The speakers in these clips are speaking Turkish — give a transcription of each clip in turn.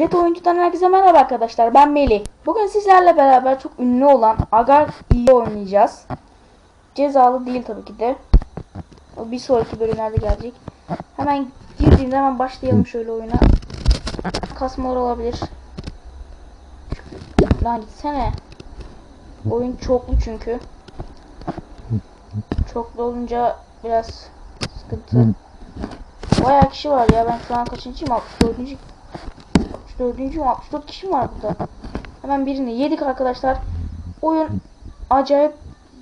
Red Oyuncu'dan herkese merhaba arkadaşlar. Ben Melih. Bugün sizlerle beraber çok ünlü olan Agar iyi oynayacağız. Cezalı değil tabii ki de. O bir sonraki bölümlerde gelecek. Hemen girdiğimde hemen başlayalım şöyle oyuna. Kasmalar olabilir. Lan gitsene. Oyun çoklu çünkü. Çoklu olunca biraz sıkıntı. Bayağı kişi var ya ben şu an kaçıncıyım 64. 64. 64 kişi var burada. Hemen birini yedik arkadaşlar. Oyun acayip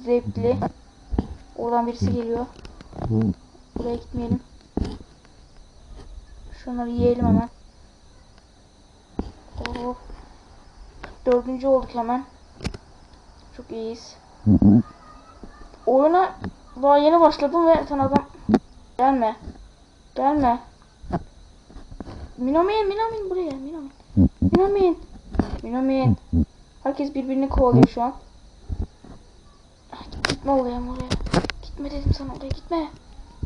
zevkli. Oradan birisi geliyor. Buraya gitmeyelim. Şunları yiyelim hemen. Oh. Dördüncü olduk hemen. Çok iyiyiz. Oyuna daha yeni başladım ve sen adam gelme. Gelme. Minomin, Minomin buraya, Minomin. Minomin. Minomin. Herkes birbirini kovalıyor şu an. Ah, Gitme oraya, oraya. Gitme dedim sana oraya gitme.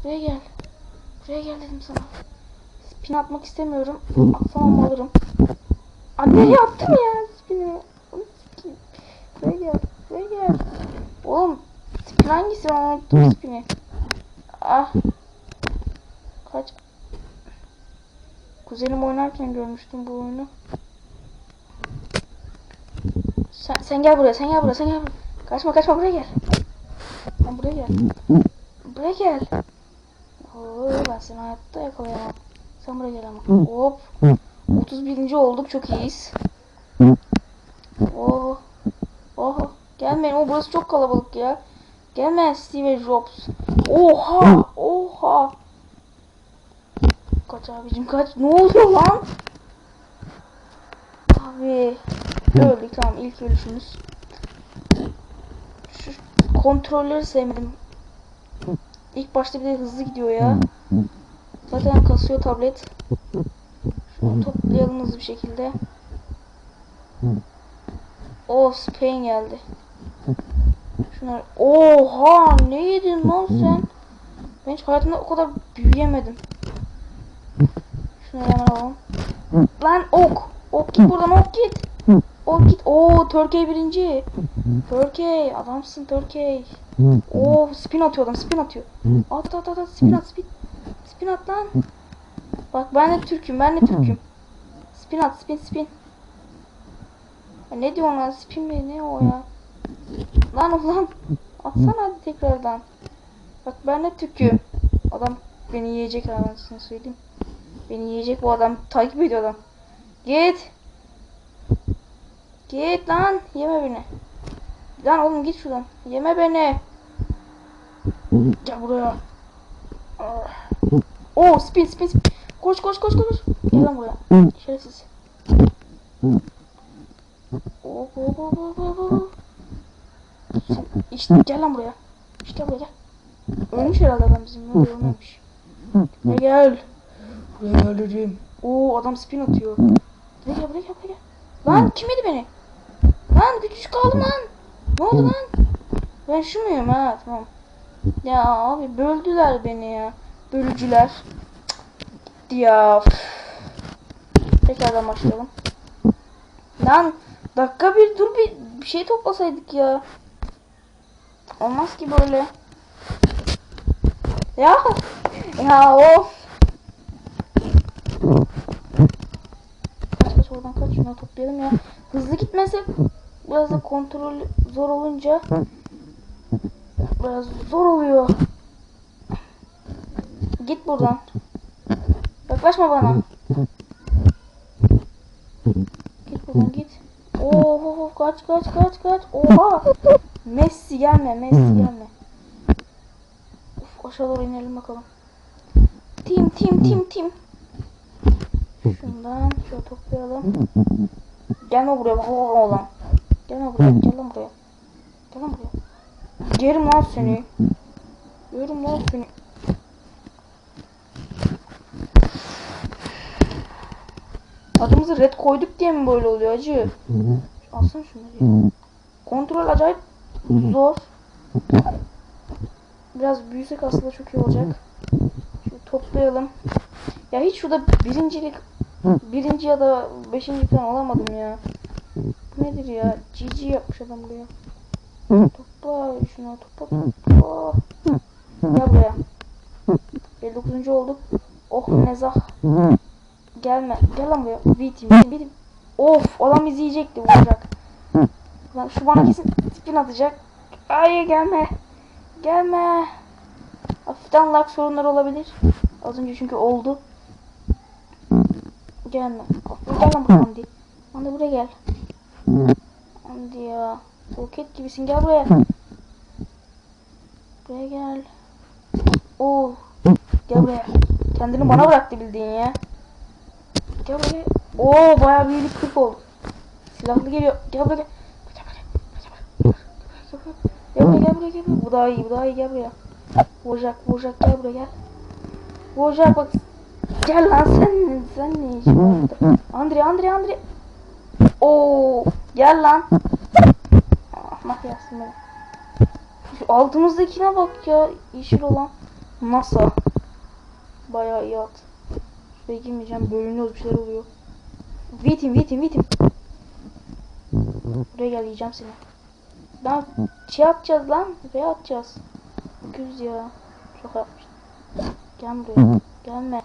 Buraya gel. Buraya gel dedim sana. Spin atmak istemiyorum. Atsam alırım. Aa, nereye attım ya spini? Buraya gel. Buraya gel. Oğlum spin hangisi? Ben unuttum spini. Ah. Kaç. Kuzenim oynarken görmüştüm bu oyunu. Sen, sen gel buraya, sen gel buraya, sen gel buraya. Kaçma kaçma buraya gel. Sen buraya gel. Buraya gel. Oo, ben seni hayatta yakalayamam. Sen buraya gel ama. Hop. 31. olduk çok iyiyiz. Oh. Oh. Gelmeyin. O burası çok kalabalık ya. Gelme Steve Jobs. Oha. Oha. Kaç abicim kaç. Ne oluyor lan? Abi. Öldük tamam ilk ölüşümüz. Şu kontrolleri sevmedim. İlk başta bir de hızlı gidiyor ya. Zaten kasıyor tablet. Şunu toplayalım hızlı bir şekilde. O Spain geldi. Şunlar. Oha ne yedin lan sen? Ben hiç hayatımda o kadar büyüyemedim. Şunları hemen alalım. Lan ok. Ok git buradan ok git. Ok git. Oo Türkiye birinci. Türkiye adamsın Türkiye. Oo spin atıyor adam spin atıyor. At at at at spin at spin. Spin at lan. Bak ben de Türk'üm ben de Türk'üm. Spin at spin spin. Ya ne diyorsun lan spin mi ne o ya? Lan ulan atsana hadi tekrardan. Bak ben de Türk'üm. Adam beni yiyecek anasını söyleyeyim. Beni yiyecek bu adam takip ediyor adam. Git. Git lan yeme beni. Lan oğlum git şuradan. Yeme beni. Gel buraya. Oo spin spin spin. Koş koş koş koş. Gel lan buraya. Şerefsiz. Hop hop hop hop hop hop. Sen- İşte gel lan buraya. İşte buraya gel. Ölmüş herhalde adam bizim. Yok ölmemiş. Buraya gel. Buraya dedim. Oo adam spin atıyor. Buraya gel buraya gel buraya gel. Lan kim yedi beni? Lan küçük kaldım lan. Ne oldu lan? Ben şu muyum ha tamam. Ya abi böldüler beni ya. Bölücüler. Gitti ya. Tekrardan başlayalım. Lan dakika bir dur bir, bir şey toplasaydık ya. Olmaz ki böyle. Ya ya of. Kaç kaç oradan kaç şuna toplayalım ya. Hızlı gitmesek biraz da kontrol zor olunca biraz zor oluyor. Git buradan. Yaklaşma bana. Git buradan git. Oo kaç kaç kaç kaç. Oha. Messi gelme Messi gelme. Uf aşağı doğru inelim bakalım. Tim tim tim tim. Şundan şöyle toplayalım. Gelme buraya bak oğlan. Gelme buraya gel lan buraya. Gel lan buraya. Yerim lan seni. Yerim lan seni. Adımızı red koyduk diye mi böyle oluyor acı? Alsana ya. Kontrol acayip zor. Biraz büyüsek aslında çok iyi olacak. Şöyle toplayalım. Ya hiç şurada birincilik birinci ya da beşinci falan olamadım ya. Nedir ya? GG yapmış adam buraya. Topla şuna topla topla. Gel buraya. 59. olduk. Oh nezah. Gelme. Gel lan buraya. Vitim. Vitim. Of adam bizi yiyecekti vuracak. Lan şu bana kesin spin atacak. Ay gelme. Gelme. Hafiften lag sorunları olabilir. Az önce çünkü oldu. Gelme. Gel lan buraya Andy. Andy buraya gel. Andy ya. Roket gibisin gel buraya. Buraya gel. Oo. Gel buraya. Kendini bana bıraktı bildiğin ya. Gel buraya. Oo bayağı bir iyilik kırık oldu. Silahlı geliyor. Gel buraya. Gel buraya. Gel buraya gel buraya. Bu daha iyi bu daha iyi gel buraya. Vuracak vuracak gel buraya gel. Vuracak bak. Gel lan sen sen ne işin var? Andre Andre Andre. Oo gel lan. Ahmak yazsın beni. Altımızdakine bak ya yeşil olan. NASA. Bayağı iyi at. Şuraya girmeyeceğim bölünüyoruz bir şeyler oluyor. Vitim Vitim Vitim. Buraya gel yiyeceğim seni. Lan şey atacağız lan. Buraya atacağız. Göz ya. Çok yapmış. Gel buraya. Gelme.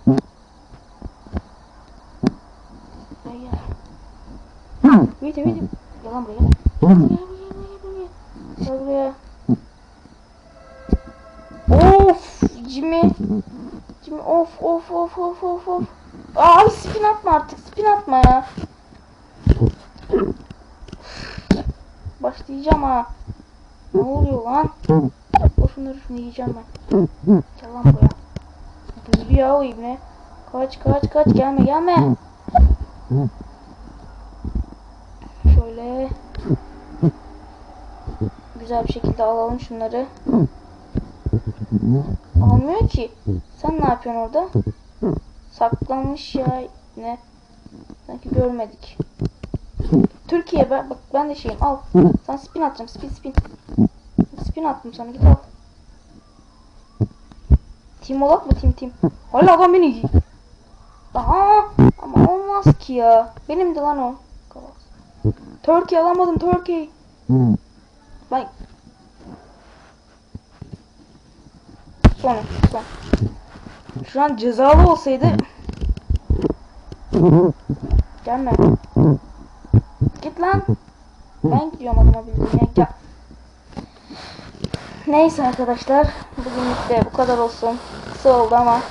Buraya Vitim Vitim. Gel lan buraya. Gel buraya buraya buraya. Buraya. Of Jimmy. Jimmy of of of of of of. Abi spin atma artık spin atma ya. Başlayacağım ha. Ne oluyor lan? O şunları şunu yiyeceğim ben. Gel lan buraya. Büyüdü ya o ibne. Kaç kaç kaç gelme gelme. Şöyle. Güzel bir şekilde alalım şunları. Almıyor ki. Sen ne yapıyorsun orada? Saklanmış ya ne? Sanki görmedik. Türkiye ben bak ben de şeyim al. Sana spin atacağım spin spin. Spin attım sana git al. Team olak mı team team? Hala adam beni. Aha ama olmaz ki ya. Benim de lan o. Turkey alamadım Turkey. Ben Son son. Şu an cezalı olsaydı Gelme. Git lan. Ben gidiyorum adama bildiğin. Gel. Neyse arkadaşlar. Bugünlük de bu kadar olsun. Kısa oldu ama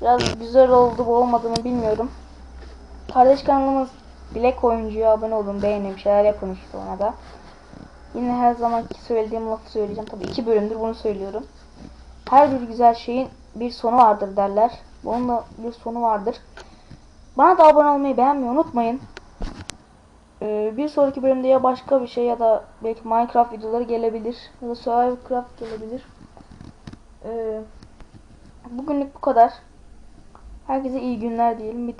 biraz güzel oldu bu olmadı mı bilmiyorum. Kardeş kanalımız Bilek Oyuncu'ya abone olun, beğenin, şeyler yapın işte ona da. Yine her zamanki söylediğim lafı söyleyeceğim. Tabii iki bölümdür bunu söylüyorum. Her bir güzel şeyin bir sonu vardır derler. Bunun da bir sonu vardır. Bana da abone olmayı beğenmeyi unutmayın. Ee, bir sonraki bölümde ya başka bir şey ya da belki Minecraft videoları gelebilir. Ya da Survivalcraft gelebilir. Ee, bugünlük bu kadar. Herkese iyi günler diyelim.